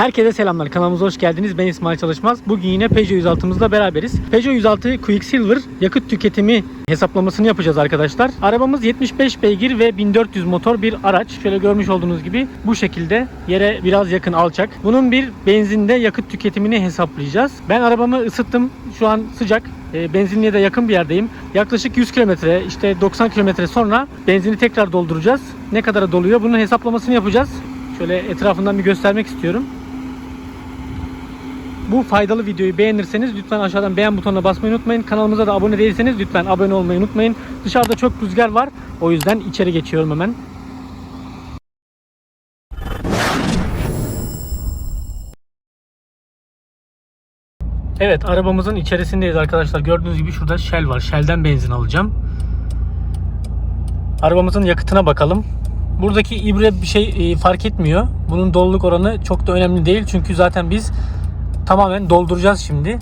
Herkese selamlar. Kanalımıza hoş geldiniz. Ben İsmail Çalışmaz. Bugün yine Peugeot 106'mızla beraberiz. Peugeot 106 Quicksilver yakıt tüketimi hesaplamasını yapacağız arkadaşlar. Arabamız 75 beygir ve 1400 motor bir araç. Şöyle görmüş olduğunuz gibi bu şekilde yere biraz yakın alçak. Bunun bir benzinde yakıt tüketimini hesaplayacağız. Ben arabamı ısıttım. Şu an sıcak. E, benzinliğe de yakın bir yerdeyim. Yaklaşık 100 kilometre işte 90 kilometre sonra benzini tekrar dolduracağız. Ne kadara doluyor bunun hesaplamasını yapacağız. Şöyle etrafından bir göstermek istiyorum. Bu faydalı videoyu beğenirseniz lütfen aşağıdan beğen butonuna basmayı unutmayın. Kanalımıza da abone değilseniz lütfen abone olmayı unutmayın. Dışarıda çok rüzgar var. O yüzden içeri geçiyorum hemen. Evet arabamızın içerisindeyiz arkadaşlar. Gördüğünüz gibi şurada Shell var. Shell'den benzin alacağım. Arabamızın yakıtına bakalım. Buradaki ibre bir şey e, fark etmiyor. Bunun doluluk oranı çok da önemli değil. Çünkü zaten biz tamamen dolduracağız şimdi.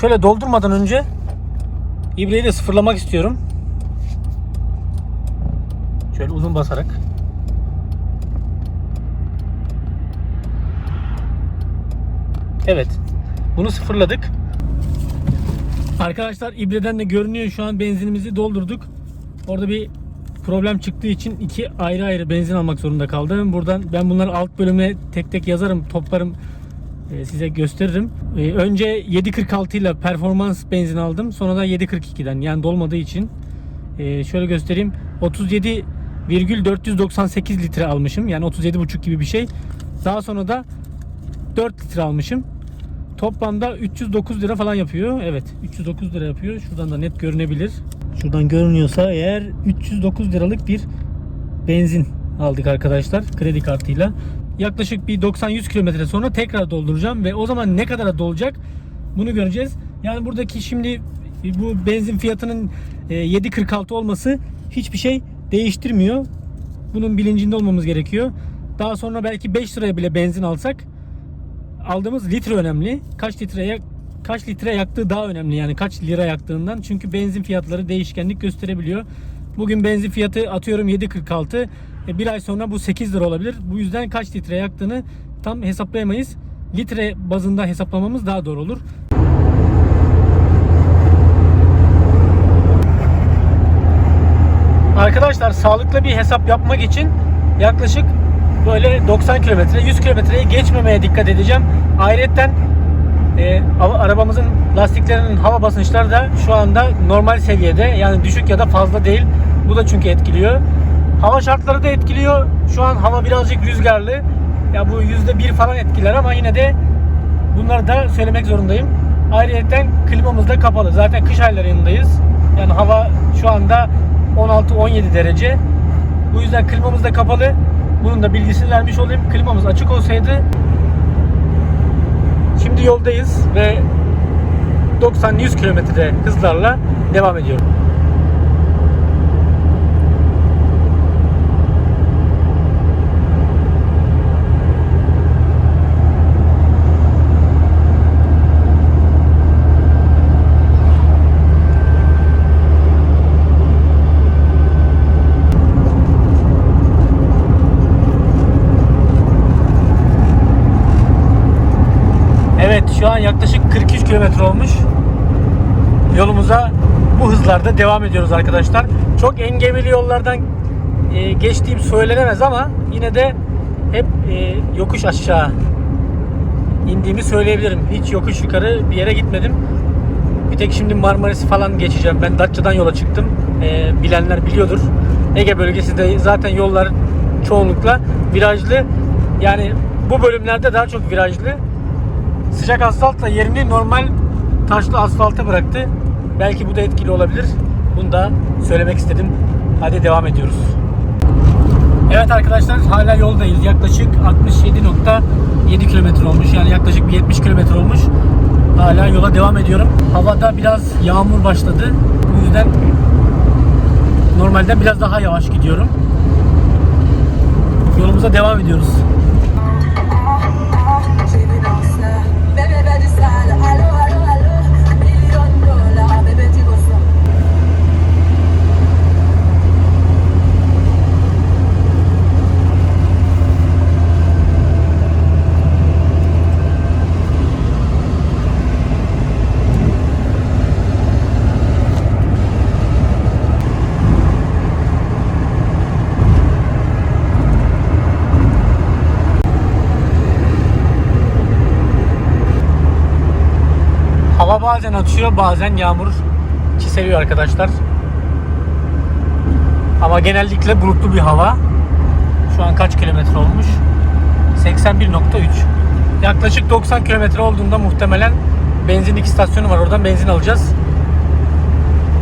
Şöyle doldurmadan önce ibreyi de sıfırlamak istiyorum. Şöyle uzun basarak. Evet. Bunu sıfırladık. Arkadaşlar ibreden de görünüyor şu an benzinimizi doldurduk. Orada bir problem çıktığı için iki ayrı ayrı benzin almak zorunda kaldım. Buradan ben bunları alt bölüme tek tek yazarım, toplarım size gösteririm. E, Önce 7.46 ile performans benzin aldım. Sonra da 7.42'den yani dolmadığı için. E, Şöyle göstereyim. 37,498 litre almışım. Yani 37,5 gibi bir şey. Daha sonra da 4 litre almışım. Toplamda 309 lira falan yapıyor. Evet 309 lira yapıyor. Şuradan da net görünebilir. Şuradan görünüyorsa eğer 309 liralık bir benzin aldık arkadaşlar kredi kartıyla. Yaklaşık bir 90-100 kilometre sonra tekrar dolduracağım ve o zaman ne kadara dolacak bunu göreceğiz. Yani buradaki şimdi bu benzin fiyatının e, 7.46 olması hiçbir şey değiştirmiyor. Bunun bilincinde olmamız gerekiyor. Daha sonra belki 5 liraya bile benzin alsak aldığımız litre önemli. Kaç litreye kaç litre yaktığı daha önemli yani kaç lira yaktığından. Çünkü benzin fiyatları değişkenlik gösterebiliyor. Bugün benzin fiyatı atıyorum 7.46. E, bir ay sonra bu 8 lira olabilir. Bu yüzden kaç litre yaktığını tam hesaplayamayız. Litre bazında hesaplamamız daha doğru olur. Arkadaşlar sağlıklı bir hesap yapmak için yaklaşık böyle 90 kilometre 100 kilometreyi geçmemeye dikkat edeceğim. Ayrıca e, arabamızın lastiklerinin hava basınçları da şu anda normal seviyede yani düşük ya da fazla değil. Bu da çünkü etkiliyor. Hava şartları da etkiliyor. Şu an hava birazcık rüzgarlı. Ya bu yüzde bir falan etkiler ama yine de bunları da söylemek zorundayım. Ayrıca klimamız da kapalı. Zaten kış aylarındayız. Yani hava şu anda 16-17 derece. Bu yüzden klimamız da kapalı. Bunun da bilgisini vermiş olayım. Klimamız açık olsaydı Şimdi yoldayız ve 90-100 kilometre hızlarla devam ediyorum. Evet şu an yaklaşık 43 kilometre olmuş. Yolumuza bu hızlarda devam ediyoruz arkadaşlar. Çok engebeli yollardan e, geçtiğim söylenemez ama yine de hep e, yokuş aşağı indiğimi söyleyebilirim. Hiç yokuş yukarı bir yere gitmedim. Bir tek şimdi Marmaris'i falan geçeceğim. Ben Datça'dan yola çıktım. E, bilenler biliyordur. Ege bölgesinde zaten yollar çoğunlukla virajlı. Yani bu bölümlerde daha çok virajlı. Sıcak asfalt da yerini normal taşlı asfalta bıraktı. Belki bu da etkili olabilir. Bunu da söylemek istedim. Hadi devam ediyoruz. Evet arkadaşlar hala yoldayız. Yaklaşık 67.7 kilometre olmuş. Yani yaklaşık bir 70 kilometre olmuş. Hala yola devam ediyorum. Havada biraz yağmur başladı. Bu yüzden normalden biraz daha yavaş gidiyorum. Yolumuza devam ediyoruz. Bazen açıyor, bazen yağmur çiseliyor arkadaşlar. Ama genellikle bulutlu bir hava. Şu an kaç kilometre olmuş? 81.3. Yaklaşık 90 kilometre olduğunda muhtemelen benzinlik istasyonu var. Oradan benzin alacağız.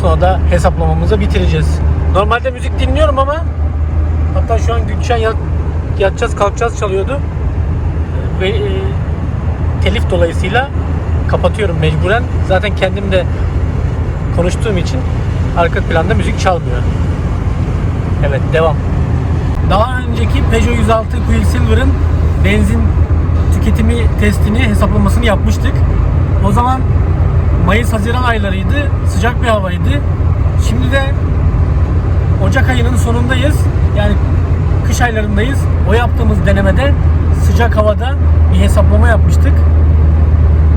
Sonra da hesaplamamızı bitireceğiz. Normalde müzik dinliyorum ama hatta şu an Gülşen yat, yatacağız kalkacağız çalıyordu. Ve e, telif dolayısıyla kapatıyorum mecburen. Zaten kendim de konuştuğum için arka planda müzik çalmıyor. Evet devam. Daha önceki Peugeot 106 Quicksilver'ın benzin tüketimi testini hesaplamasını yapmıştık. O zaman Mayıs-Haziran aylarıydı. Sıcak bir havaydı. Şimdi de Ocak ayının sonundayız. Yani kış aylarındayız. O yaptığımız denemede sıcak havada bir hesaplama yapmıştık.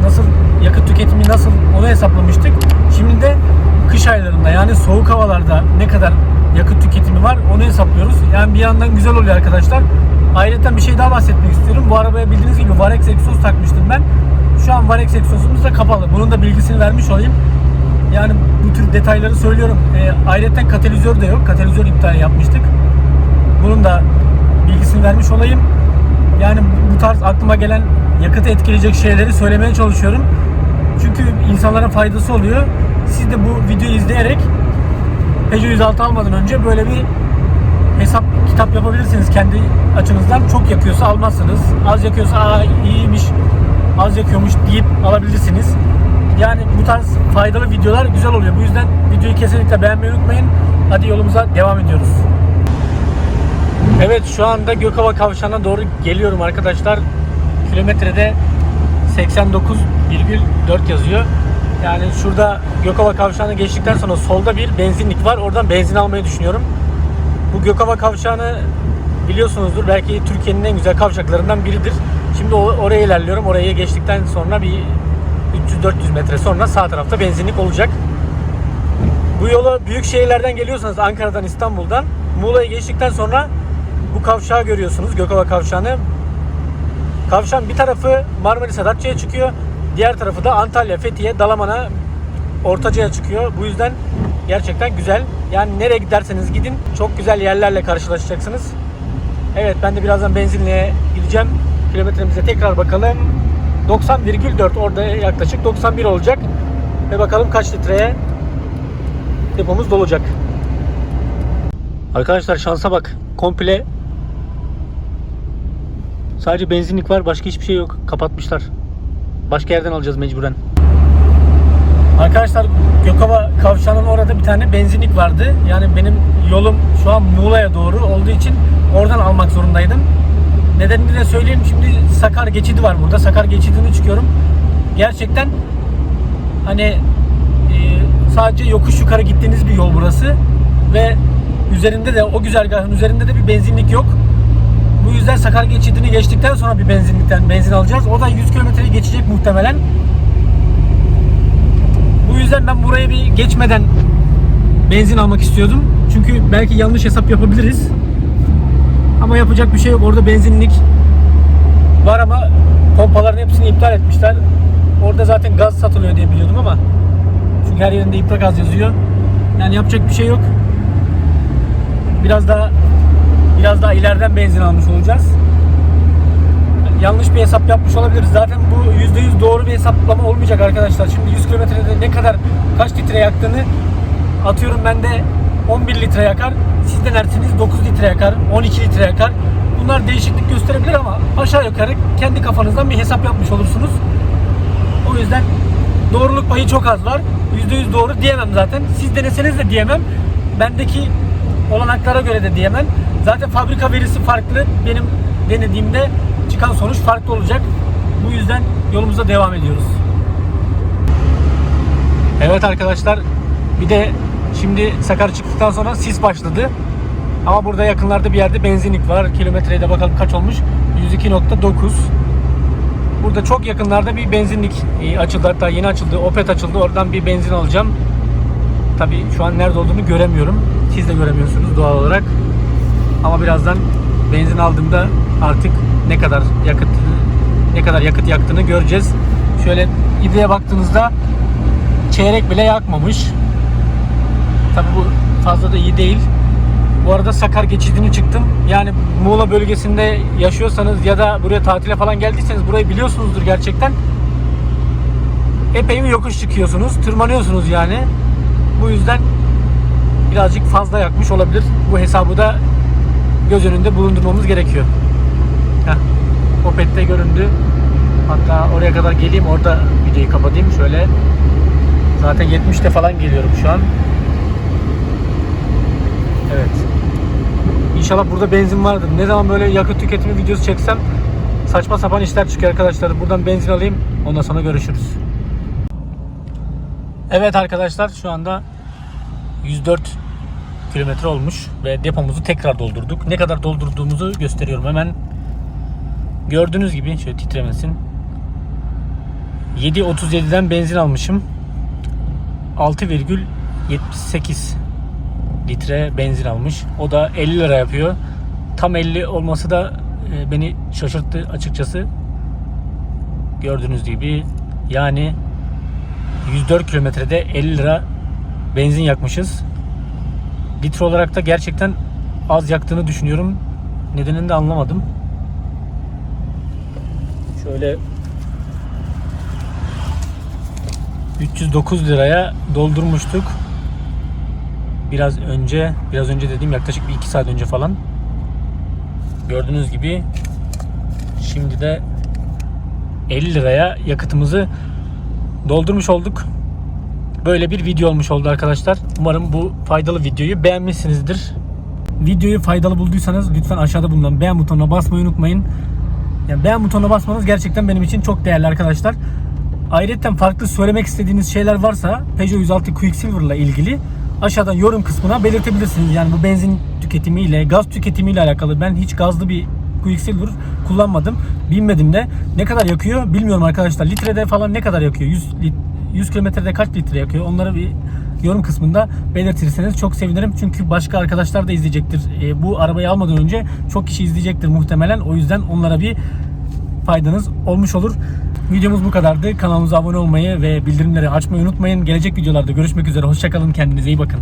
Nasıl yakıt tüketimi nasıl onu hesaplamıştık. Şimdi de kış aylarında yani soğuk havalarda ne kadar yakıt tüketimi var onu hesaplıyoruz. Yani bir yandan güzel oluyor arkadaşlar. Ayrıca bir şey daha bahsetmek istiyorum. Bu arabaya bildiğiniz gibi Varex egzoz takmıştım ben. Şu an Varex egzozumuz da kapalı. Bunun da bilgisini vermiş olayım. Yani bu tür detayları söylüyorum. E, ayrıca katalizör de yok. Katalizör iptal yapmıştık. Bunun da bilgisini vermiş olayım. Yani bu tarz aklıma gelen yakıtı etkileyecek şeyleri söylemeye çalışıyorum. Çünkü insanlara faydası oluyor. Siz de bu videoyu izleyerek Peugeot 106 almadan önce böyle bir hesap kitap yapabilirsiniz kendi açınızdan. Çok yakıyorsa almazsınız. Az yakıyorsa Aa, iyiymiş, az yakıyormuş deyip alabilirsiniz. Yani bu tarz faydalı videolar güzel oluyor. Bu yüzden videoyu kesinlikle beğenmeyi unutmayın. Hadi yolumuza devam ediyoruz. Evet şu anda Gökova Kavşağı'na doğru geliyorum arkadaşlar. Kilometrede 89,4 yazıyor. Yani şurada Gökova Kavşağı'nı geçtikten sonra solda bir benzinlik var. Oradan benzin almayı düşünüyorum. Bu Gökova Kavşağı'nı biliyorsunuzdur. Belki Türkiye'nin en güzel kavşaklarından biridir. Şimdi oraya ilerliyorum. Oraya geçtikten sonra bir 300-400 metre sonra sağ tarafta benzinlik olacak. Bu yola büyük şehirlerden geliyorsanız Ankara'dan İstanbul'dan Muğla'ya geçtikten sonra bu kavşağı görüyorsunuz. Gökova Kavşağı'nı. Kavşağın bir tarafı Marmaris Datça'ya çıkıyor. Diğer tarafı da Antalya, Fethiye, Dalaman'a, Ortaca'ya çıkıyor. Bu yüzden gerçekten güzel. Yani nereye giderseniz gidin çok güzel yerlerle karşılaşacaksınız. Evet ben de birazdan benzinliğe gideceğim. Kilometremize tekrar bakalım. 90,4 orada yaklaşık 91 olacak. Ve bakalım kaç litreye depomuz dolacak. Arkadaşlar şansa bak. Komple sadece benzinlik var. Başka hiçbir şey yok. Kapatmışlar. Başka yerden alacağız mecburen. Arkadaşlar Gökova kavşağının orada bir tane benzinlik vardı. Yani benim yolum şu an Muğla'ya doğru olduğu için oradan almak zorundaydım. Nedenini de söyleyeyim. Şimdi Sakar geçidi var burada. Sakar geçidini çıkıyorum. Gerçekten hani e, sadece yokuş yukarı gittiğiniz bir yol burası ve üzerinde de o güzergahın üzerinde de bir benzinlik yok. Bu yüzden Sakar geçidini geçtikten sonra bir benzinlikten benzin alacağız. O da 100 kilometreyi geçecek muhtemelen. Bu yüzden ben buraya bir geçmeden benzin almak istiyordum. Çünkü belki yanlış hesap yapabiliriz. Ama yapacak bir şey yok. Orada benzinlik var ama pompaların hepsini iptal etmişler. Orada zaten gaz satılıyor diye biliyordum ama çünkü her yerinde iptal gaz yazıyor. Yani yapacak bir şey yok. Biraz daha biraz daha ileriden benzin almış olacağız. Yanlış bir hesap yapmış olabiliriz. Zaten bu %100 doğru bir hesaplama olmayacak arkadaşlar. Şimdi 100 kilometrede ne kadar kaç litre yaktığını atıyorum ben de 11 litre yakar. Siz denersiniz 9 litre yakar, 12 litre yakar. Bunlar değişiklik gösterebilir ama aşağı yukarı kendi kafanızdan bir hesap yapmış olursunuz. O yüzden doğruluk payı çok az var. %100 doğru diyemem zaten. Siz deneseniz de diyemem. Bendeki olanaklara göre de diyemem. Zaten fabrika verisi farklı. Benim denediğimde çıkan sonuç farklı olacak. Bu yüzden yolumuza devam ediyoruz. Evet arkadaşlar bir de şimdi Sakar çıktıktan sonra sis başladı. Ama burada yakınlarda bir yerde benzinlik var. Kilometreye de bakalım kaç olmuş. 102.9 Burada çok yakınlarda bir benzinlik e, açıldı. Hatta yeni açıldı. Opet açıldı. Oradan bir benzin alacağım. Tabii şu an nerede olduğunu göremiyorum. Siz de göremiyorsunuz doğal olarak. Ama birazdan benzin aldığımda artık ne kadar yakıt ne kadar yakıt yaktığını göreceğiz. Şöyle ibreye baktığınızda çeyrek bile yakmamış. Tabi bu fazla da iyi değil. Bu arada Sakar geçidini çıktım. Yani Muğla bölgesinde yaşıyorsanız ya da buraya tatile falan geldiyseniz burayı biliyorsunuzdur gerçekten. Epey bir yokuş çıkıyorsunuz. Tırmanıyorsunuz yani. Bu yüzden birazcık fazla yakmış olabilir. Bu hesabı da göz önünde bulundurmamız gerekiyor. Heh, Opet'te göründü. Hatta oraya kadar geleyim orada videoyu kapatayım. Şöyle zaten 70'te falan geliyorum şu an. Evet. İnşallah burada benzin vardır. Ne zaman böyle yakıt tüketimi videosu çeksem saçma sapan işler çıkıyor arkadaşlar. Buradan benzin alayım. Ondan sonra görüşürüz. Evet arkadaşlar şu anda 104 kilometre olmuş ve depomuzu tekrar doldurduk. Ne kadar doldurduğumuzu gösteriyorum hemen. Gördüğünüz gibi şöyle titremesin. 7.37'den benzin almışım. 6,78 litre benzin almış. O da 50 lira yapıyor. Tam 50 olması da e, beni şaşırttı açıkçası. Gördüğünüz gibi yani 104 kilometrede 50 lira benzin yakmışız. Litre olarak da gerçekten az yaktığını düşünüyorum. Nedenini de anlamadım. Şöyle 309 liraya doldurmuştuk. Biraz önce, biraz önce dediğim yaklaşık bir 2 saat önce falan. Gördüğünüz gibi şimdi de 50 liraya yakıtımızı doldurmuş olduk. Böyle bir video olmuş oldu arkadaşlar. Umarım bu faydalı videoyu beğenmişsinizdir. Videoyu faydalı bulduysanız lütfen aşağıda bulunan beğen butonuna basmayı unutmayın. Yani beğen butonuna basmanız gerçekten benim için çok değerli arkadaşlar. Ayrıca farklı söylemek istediğiniz şeyler varsa Peugeot 106 Quicksilver ile ilgili aşağıdan yorum kısmına belirtebilirsiniz. Yani bu benzin tüketimiyle, gaz tüketimiyle alakalı. Ben hiç gazlı bir Quicksilver kullanmadım. Bilmedim de ne kadar yakıyor bilmiyorum arkadaşlar. Litrede falan ne kadar yakıyor? 100 lit 100 kilometrede kaç litre yakıyor? Onları bir yorum kısmında belirtirseniz çok sevinirim. Çünkü başka arkadaşlar da izleyecektir. E, bu arabayı almadan önce çok kişi izleyecektir muhtemelen. O yüzden onlara bir faydanız olmuş olur. Videomuz bu kadardı. Kanalımıza abone olmayı ve bildirimleri açmayı unutmayın. Gelecek videolarda görüşmek üzere. Hoşçakalın. Kendinize iyi bakın.